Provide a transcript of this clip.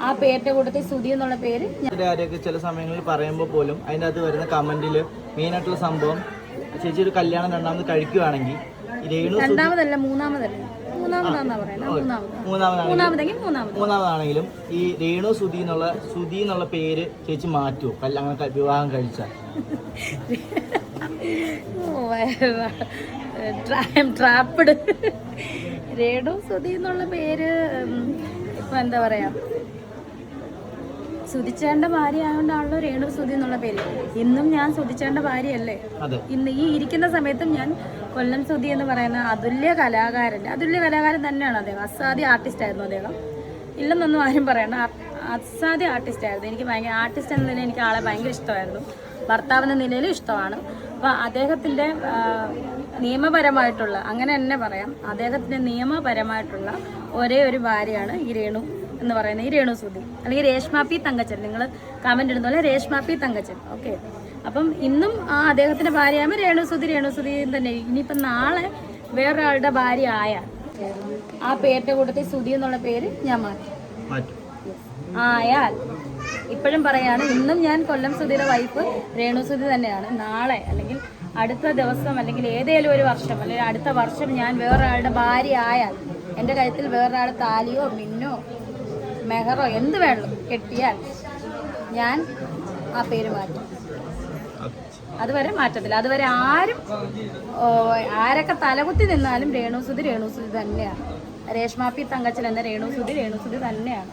ആ പേരിന്റെ കൂട്ടത്തിൽ സുധി എന്നുള്ള പേര് ആരെയൊക്കെ ചില സമയങ്ങളിൽ പറയുമ്പോൾ പോലും അതിന്റെ അകത്ത് വരുന്ന കമന്റിൽ മെയിനായിട്ടുള്ള സംഭവം ചേച്ചി ഒരു കല്യാണം രണ്ടാമത് കഴിക്കുവാണെങ്കിൽ രണ്ടാമതല്ല മൂന്നാമതല്ല. മൂന്നാമതാണെങ്കിലും ഈ രേണു സുധി എന്നുള്ള സുധി എന്നുള്ള പേര് ചേച്ചി മാറ്റുമോ കല്യാണം വിവാഹം കഴിച്ചാൽ. ട്രാപ്പിഡ്. രേണു സുധി എന്നുള്ള പേര് എന്താ പറയാ? സുധിച്ചേണ്ട ഭാര്യ ആയതുകൊണ്ടാണല്ലോ രേണു സുധി എന്നുള്ള പേര്. ഇന്നും ഞാൻ സുധിച്ചേണ്ട ഭാര്യയല്ലേ? ഇന്ന് ഈ ഇരിക്കുന്ന സമയത്തും ഞാൻ കൊല്ലം സുധി എന്ന് പറയുന്ന അതുല്യ കലാകാരൻ അതുല്യ കലാകാരൻ തന്നെയാണ് അദ്ദേഹം. അസാധ്യ ആർട്ടിസ്റ്റ് ആയിരുന്നു അദ്ദേഹം. ഇല്ലെന്നൊന്നും ആരും പറയണ്ട. അസാധ്യ ആർട്ടിസ്റ്റ് ആയിരുന്നു. എനിക്ക് ഭയങ്കര ആർട്ടിസ്റ്റ് എന്ന നിലയിൽ എനിക്ക് ആളെ ഭയങ്കര ഇഷ്ടമായിരുന്നു. ഭർത്താവിന്റെ നിലയിലും ഇഷ്ടമാണ്. അപ്പോൾ അദ്ദേഹത്തിന്റെ നിയമപരമായിട്ടുള്ള അങ്ങനെ തന്നെ പറയാം അദ്ദേഹത്തിന്റെ നിയമപരമായിട്ടുള്ള ഒരേ ഒരു ഭാര്യയാണ് ഈ രേണു എന്ന് പറയുന്നത് ഈ രേണു സുധി അല്ലെങ്കിൽ രേഷ്മ പി തങ്കച്ചൻ. നിങ്ങൾ കമന്റ് ഇടുന്ന പോലെ രേഷ്മ പി തങ്കച്ചൻ. ഓക്കെ അപ്പം ഇന്നും ആ അദ്ദേഹത്തിന്റെ ഭാര്യയാകുമ്പോൾ രേണു സുധി രേണു സുധി തന്നെ. ഇനിയിപ്പം നാളെ വേറൊരാളുടെ ഭാര്യ ആയ ആ പേരുടെ കൂട്ടത്തിൽ സുധി എന്നുള്ള പേര് ഞാൻ മാറ്റും. ആയാൽ ഇപ്പോഴും പറയാണ് ഇന്നും ഞാൻ കൊല്ലം സുധിയുടെ വൈഫ് രേണു സുധി തന്നെയാണ്. നാളെ അല്ലെങ്കിൽ അടുത്ത ദിവസം അല്ലെങ്കിൽ ഏതേലും ഒരു വർഷം അല്ലെങ്കിൽ അടുത്ത വർഷം ഞാൻ വേറൊരാളുടെ ഭാര്യ ആയാൽ എന്റെ കഴുത്തിൽ വേറൊരാൾ താലിയോ മിന്നോ മെഹറോ എന്ത് വേണം കെട്ടിയാൽ ഞാൻ ആ പേര് മാറ്റും. അതുവരെ മാറ്റത്തില്ല. അതുവരെ ആരും ആരൊക്കെ തലകുത്തി നിന്നാലും രേണുസുതി രേണുസുതി തന്നെയാണ്. രേഷ്മാപ്പി തങ്കച്ചൻ എന്ന രേണുസുതി രേണുസുതി തന്നെയാണ്.